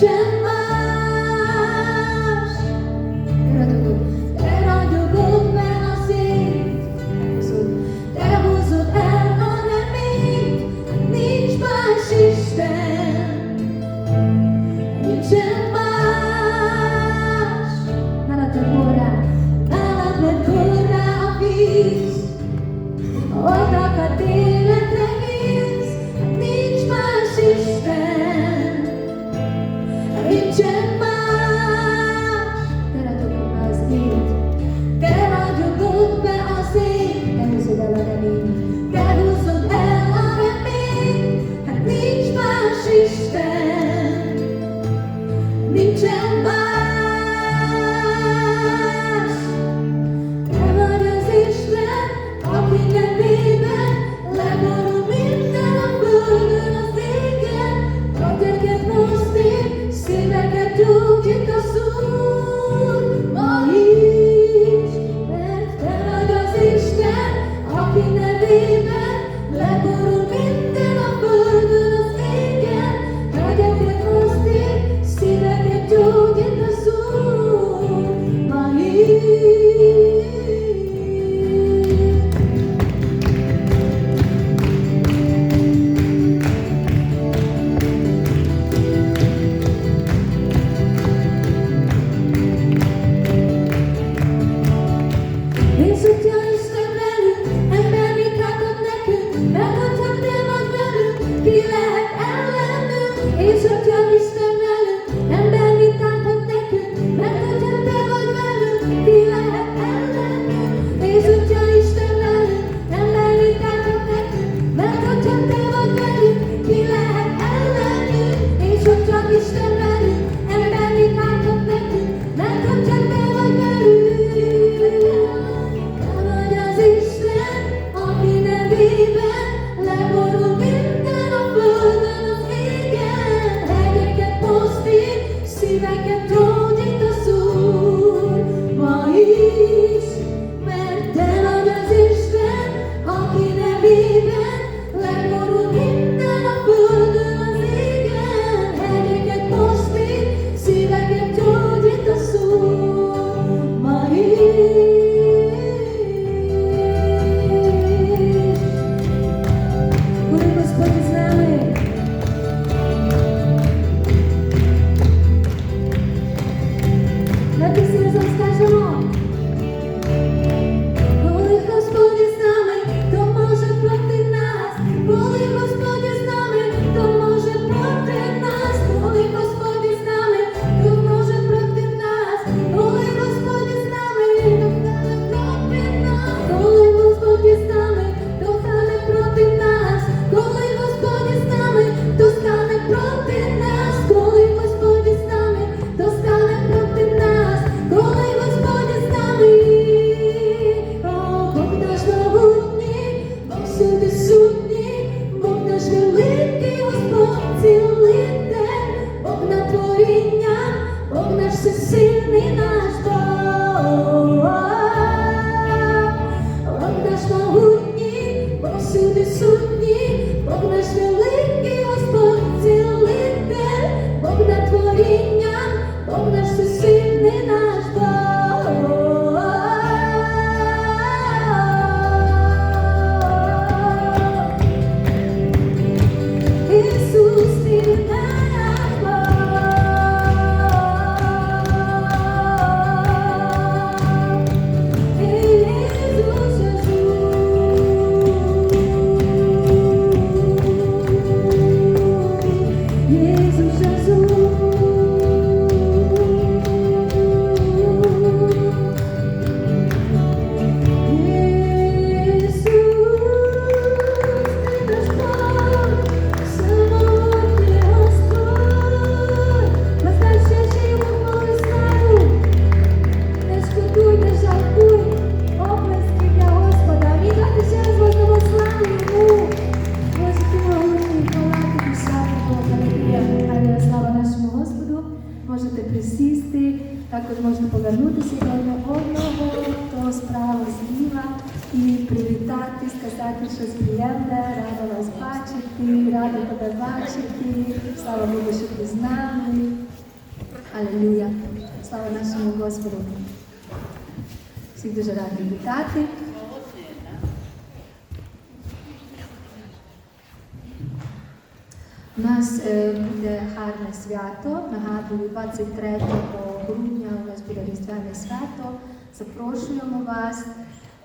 什么明天吧。Jesus, Baby. Rock справа і привітати, сказати щось приємне, рада вас бачити, рада тебе бачити. Слава Богу, що ти з нами. Алілуя. Слава нашому Господу. Всіх дуже раді вітати. У нас е, буде гарне свято. Нагадую, 23 грудня у нас буде різдвяне свято. Запрошуємо вас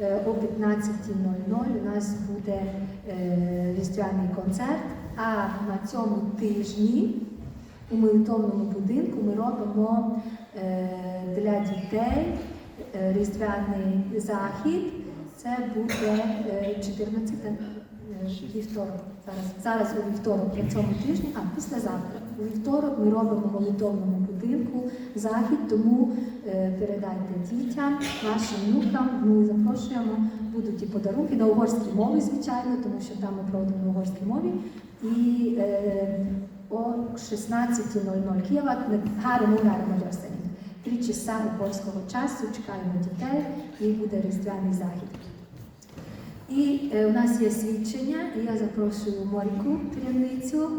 е, о 15.00. У нас буде е, різдвяний концерт. А на цьому тижні у молитовному будинку ми робимо е, для дітей різдвяний захід. Це буде е, 14 е, вівторок. Зараз, зараз у вівторок на цьому тижні, а післязавтра. У вівторок ми робимо молитовному будинку захід, тому е, передайте дітям, нашим внукам. Ми запрошуємо, будуть і подарунки на угорській мові, звичайно, тому що там ми проводимо на угорській мові. І е, о 16.00 Києва гаримо гаримо Magyarországon. Три часа угорського часу чекаємо дітей і буде різдвяний захід. І е, у нас є свідчення, і я запрошую Моріку Тряницю,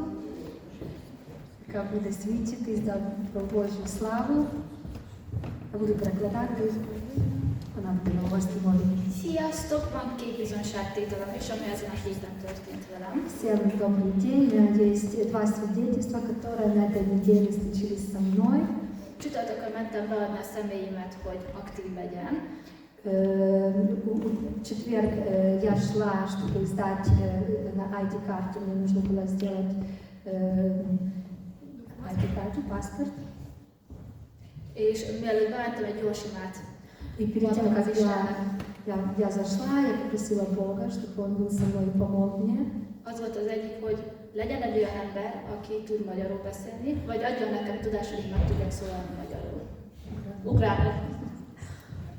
яка буде свідчити за про Божу славу. Я буду перекладати, вона буде на угорській мові. Sziasztok! Van két bizonságtételem is, ami ezen a héten történt velem. Всем добрый день. У меня есть два свидетельства, которые на этой неделе случились со мной. Csütörtökön mentem beadni a személyimet, hogy aktív legyen. Э, В четверг э, я шла, чтобы сдать э, на ID-карту, мне нужно было сделать э, ID-карту, паспорт. És mielőtt bementem, egy gyors imát И перед тем, Молитва как за я, Ишана. я, я зашла, я попросила Бога, чтобы Он был со мной и помог мне. Az volt az egyik, hogy legyen egy olyan ember, aki tud magyarul beszélni, vagy adjon nekem tudást, hogy én meg tudjak szólalni magyarul. Ugrálni.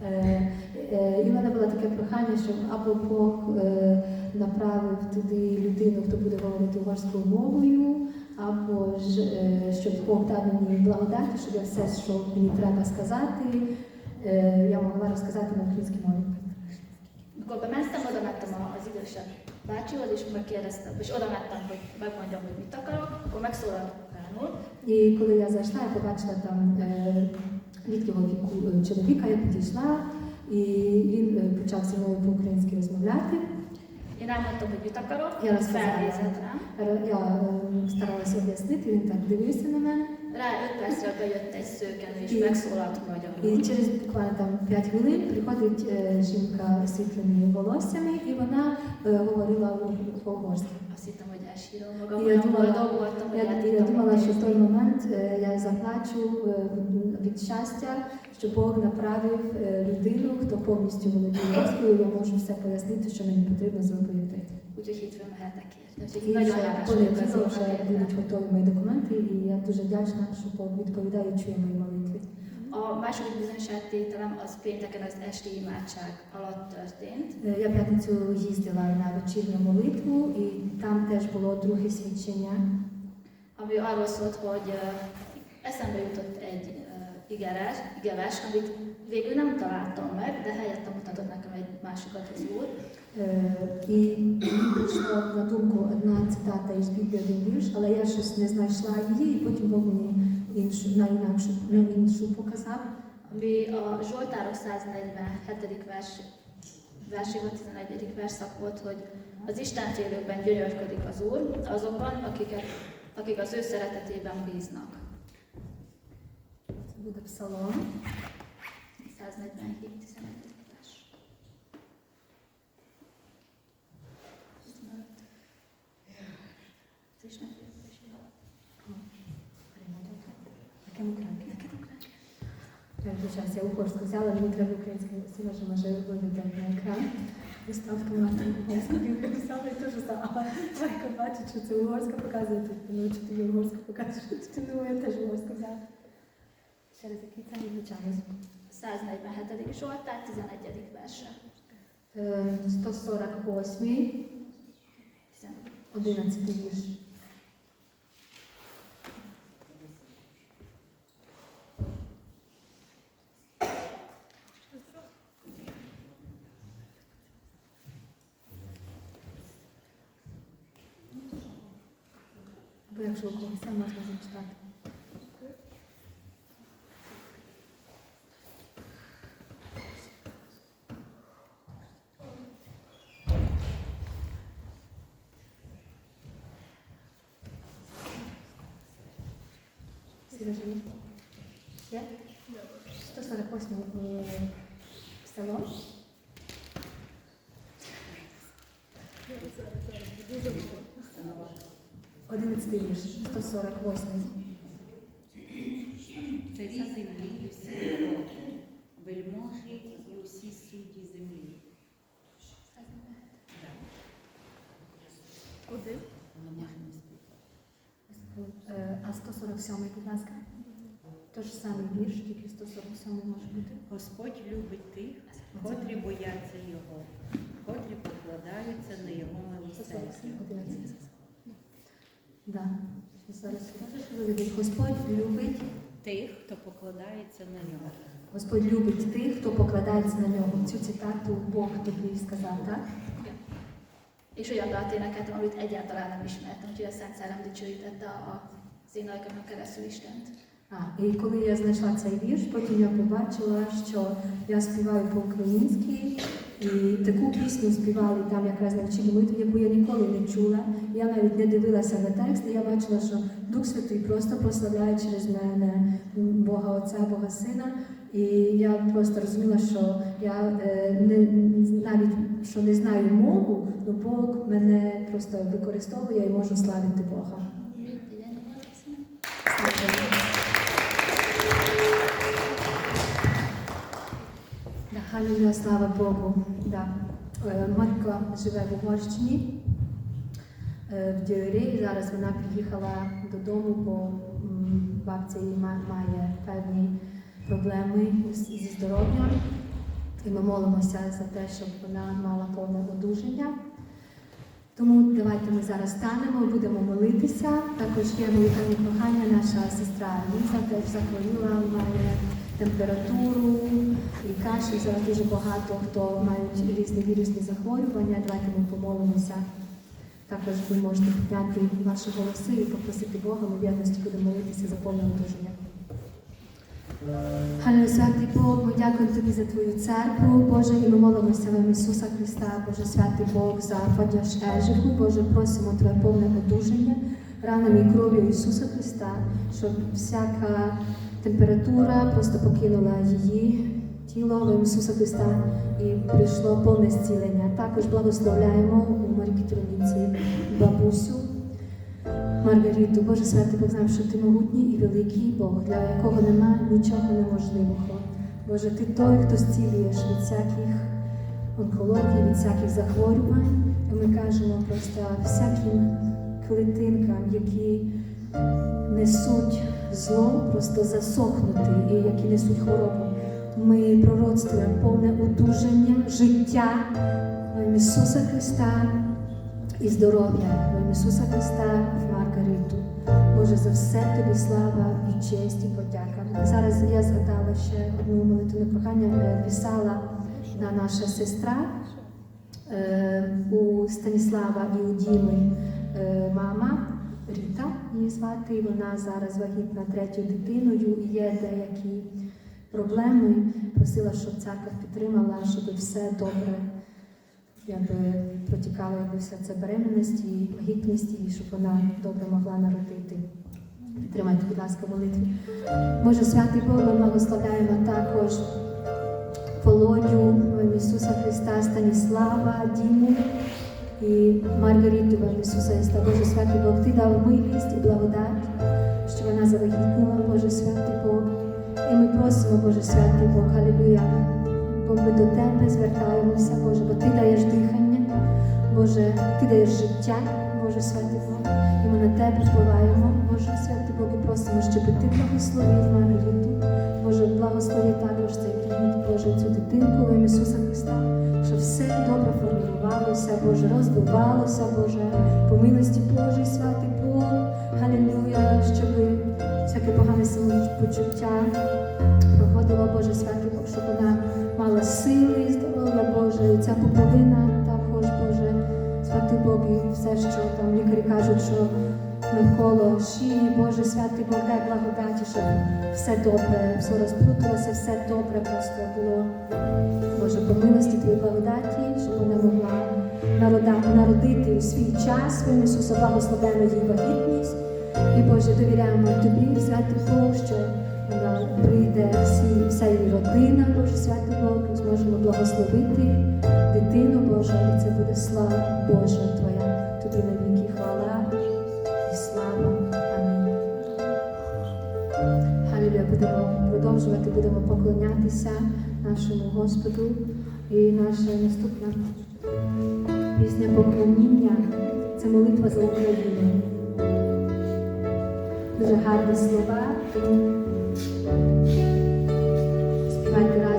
Е, е, І в мене було таке прохання, щоб або Бог е, направив туди людину, хто буде говорити угорською мовою, або ж е, щоб Бог дав мені благодаті, щоб я все, що мені треба сказати, е, я могла розказати на українській мові. Amikor bementem, oda mentem az idősebb bácsihoz, és megkérdeztem, és oda mentem, hogy megmondjam, hogy mit akarok, akkor megszólalt ukránul, І коли я зайшла, я побачила там е, літнього віку чоловіка, я підійшла, і він почав зі мною по-українськи розмовляти. Mit akarok, Я розказала. Р- Я старалася об'яснити, він так дивився на мене. Rá 5 percre bejött egy szőkenő, és Igen. megszólalt І через буквально там 5 хвилин приходить е, жінка з світлими волоссями, і вона е, говорила по-угорськи. Azt hittem, hogy elsírom magam, olyan boldog voltam, hogy Я, думала, що в той момент я заплачу від щастя, що Бог направив людину, хто повністю володіє угорською, я можу все пояснити, що мені потрібно зробити. Úgyhogy hétfőn mehetek érte. Úgyhogy І nagyon hálás vagyok будуть готові мої документи, і я дуже вдячна, що Бог відповідає і чує мої молитви. A második bizonyságtételem az pénteken az esti imádság alatt történt. Е, Я в п'ятницю їздила на вечірню молитву, і там теж було друге свідчення. ami arról szólt, hogy ö, eszembe jutott egy ö, igeres, igevers, amit végül nem találtam meg, de helyette mutatott nekem egy másikat az úr. Е, І мені прийшла на думку одна цитата із Біблії, один вірш, але я щось не знайшла її, і потім Бог мені іншу, на інакшу, на іншу показав. ami a Zsoltárok 147. vers, verséből 11. verszak volt, hogy az Istenfélőkben gyönyörködik az Úr, azokban, akiket, akik az ő szeretetében bíznak. Це буде псалом. 147. 11. vers. Az Istenfélőkben. Я вибачаюся, я угорську взяла, мені треба українською Сережа може виведе на екран. Мартин угорську взяла і теж за легко бачить, що це угорська показує, тут ну, чи тобі угорська покаже, чи ну я теж угорську взяла. Ще раз, який це вибачаюсь. 147. Zsoltár 11. verse. Е, 148, 11 вірш. якщо у когось є, можна зачитати. Сережа, є? Є? 148 Вірш, 148. Це землі і всі народи, вельможі і усі судді землі. Е, А 147, будь ласка. Тож самий вірш, тільки 147 може бути. Господь любить тих, котрі бояться Його, котрі покладаються на Його 147, милосердя. 11. Да. Зараз можеш виведіть. Господь любить, Тих, хто покладається на нього. Господь любить тих, хто покладається на нього. Цю цитату Бог тобі сказав, так? És olyan dalt énekeltem, amit egyáltalán nem ismertem, úgyhogy a Szent Szellem dicsőítette az én ajkamon keresztül Istent. А, і коли я знайшла цей вірш, потім я побачила, що я співаю по-українськи, і таку пісню співали там якраз на вчені яку я ніколи не чула. Я навіть не дивилася на текст, і я бачила, що Дух Святий просто прославляє через мене Бога Отця, Бога Сина. І я просто розуміла, що я е, не, навіть що не знаю мову, але Бог мене просто використовує і можу славити Бога. Халілюя, слава Богу. Да. Е, Матка живе в Угорщині, е, в Діорі. Зараз вона приїхала додому, бо бабця її ма- має певні проблеми зі здоров'ям. І ми молимося за те, щоб вона мала повне одужання. Тому давайте ми зараз станемо, будемо молитися. Також є велике прохання, наша сестра Ліза теж захворіла, має температуру і кашель. Зараз дуже багато хто мають різні вірусні захворювання. Давайте ми помолимося. Також ви можете підняти ваші голоси і попросити Бога, ми в єдності будемо молитися за повне одужання. Галилуя, святий Бог, ми дякуємо Тобі за Твою церкву, Боже, і ми молимося в ім'я Ісуса Христа, Боже, святий Бог, за Фадяш Ежику, Боже, просимо Твоє повне одужання ранами і кров'ю Ісуса Христа, щоб всяка температура просто покинула її тіло в Ісуса Христа і прийшло повне зцілення. Також благословляємо у Марії Троніці бабусю. Маргариту, Боже святий знаємо, що ти могутній і великий Бог, для якого нема нічого неможливого. Боже, ти той, хто зцілюєш від всяких онкологій, від всяких захворювань. І ми кажемо просто всяким клітинкам, які несуть зло, просто засохнути і які несуть хворобу. Ми пророцтвуємо повне одужання, життя Ісуса Христа і здоров'я Ісуса Христа в Маргариту. Боже, Боже, за все тобі слава і честь і подяка. Зараз я згадала ще одну молитву прохання. Е, Писала на наша сестра е, у Станіслава і у Діми е, мама Ріта її звати. Вона зараз вагітна третьою дитиною і є деякі проблеми. Просила, щоб церква підтримала, щоб все добре якби протікала якби вся ця беременність і вагітність, і щоб вона добре могла народити. Підтримайте, будь ласка, молитві. Боже, святий Бог, ми благословляємо також Володю, Ісуса Христа, Станіслава, Діму і Маргариту, в ім'я Ісуса Христа. Боже, святий Бог, Ти дав милість і благодать, що вона завагітніла, Боже, святий Бог. І ми просимо, Боже, святий Бог, Халілуя, бо ми до Тебе звертаємося, Боже, бо Ти даєш дихання, Боже, Ти даєш життя, Боже, святий Бог. І ми на Тебе впливаємо, Боже, святий Бог, і просимо, щоб Ти благословив Маргариту. Боже, благослови також цей плід, Боже, цю дитинку в Ісуса Христа, щоб все добре формувалося, Боже, розвивалося, Боже, по милості Божій, святий Бог, Галілуя, щоб всяке погане самопочуття проходило, Боже, святий Бог, щоб вона ця поповина також, Боже, святий Бог, і все, що там лікарі кажуть, що навколо шиї, Боже, святий Бог, дай благодаті, щоб все добре, все розплуталося, все добре просто було. Боже, по милості Твоїй благодаті, щоб вона могла народа- народити у свій час, ім'я Ісуса, благословляємо їй вагітність. І Боже, довіряємо Тобі, святий Бог, що вона прийде всі, вся її родина, Боже, святий Бог, ми зможемо благословити дитину, Боже, і це буде слава Божа Твоя. Тобі навіки хвала і слава. Амінь. Халілюя, будемо продовжувати, будемо поклонятися нашому Господу. І наша наступна пісня поклоніння це молитва за Україну. Дуже гарні слова. Співайте разом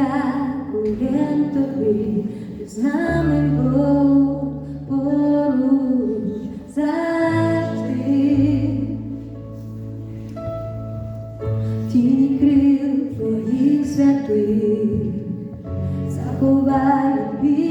дякуєм тобі, ти з нами Бог поруч завжди. Тіні крил твоїх святих, заховай від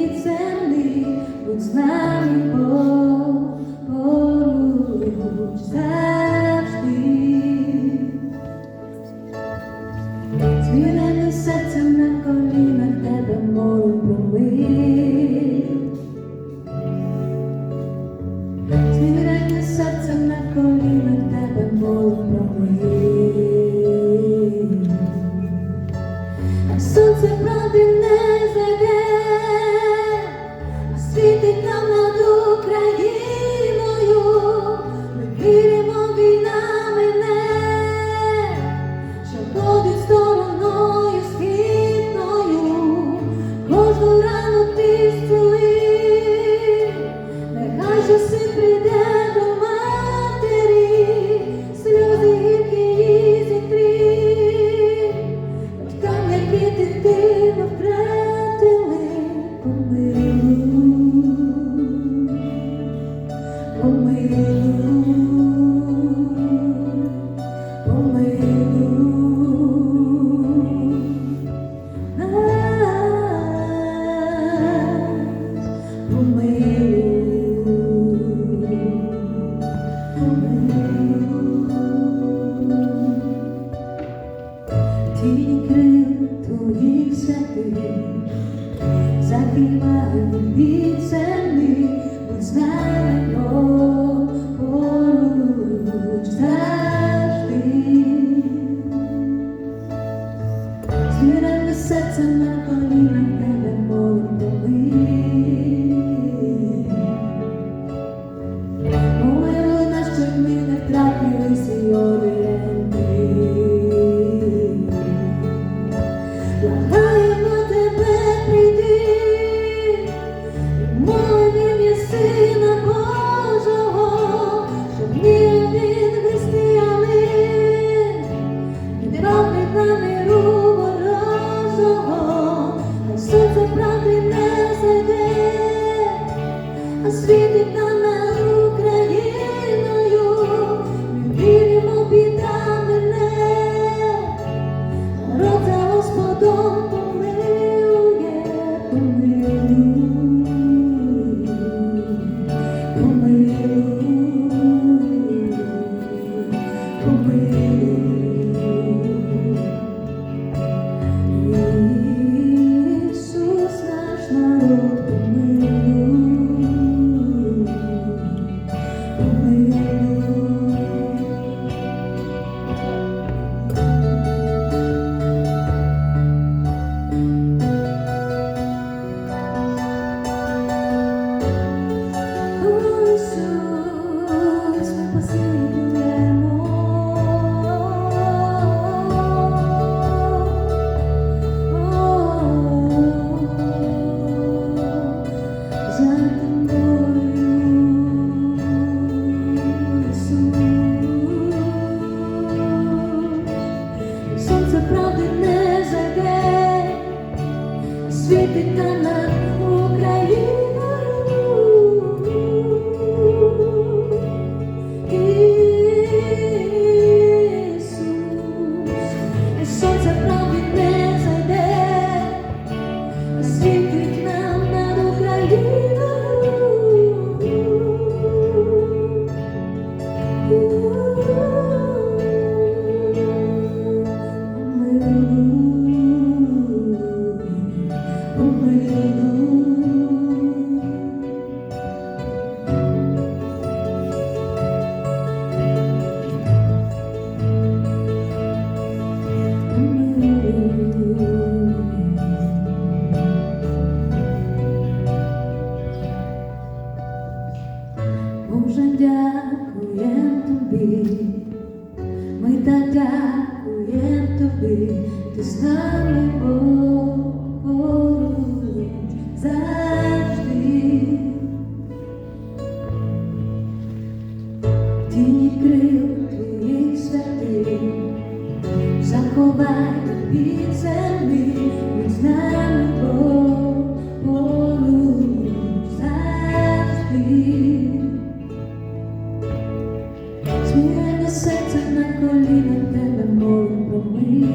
є на серцях на колінах тебе молим про мир.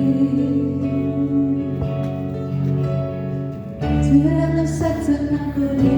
Зміра на серцях на колінах.